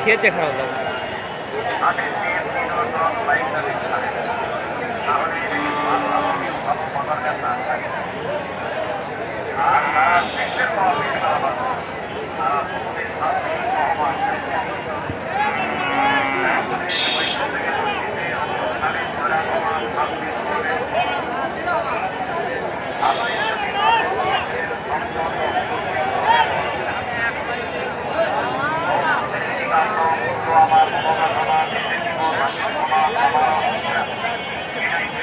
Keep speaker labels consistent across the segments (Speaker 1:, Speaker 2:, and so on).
Speaker 1: খেতে খাওয়া দাওয়া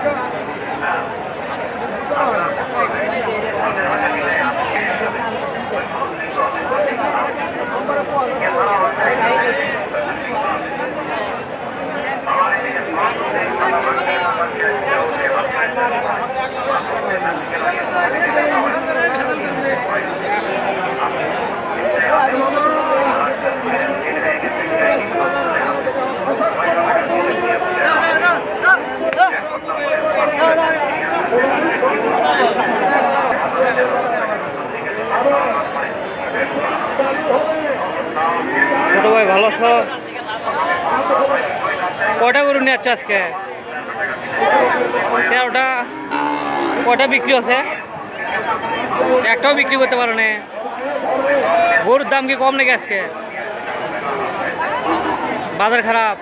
Speaker 1: খারাপ দাম ছোট ভাই ভালো আছো? কয়টা গরু নিয়ে যাচ্ছ আজকে? তেরোটা। কয়টা বিক্রি হচ্ছে? একটাও বিক্রি করতে পারো না। গরুর দাম কি কম নাকি আজকে? বাজার খারাপ।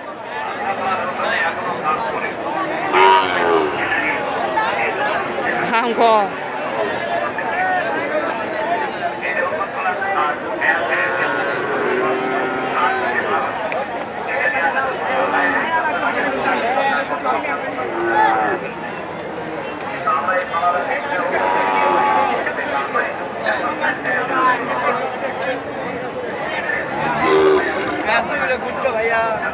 Speaker 1: দাম কম।
Speaker 2: Italia.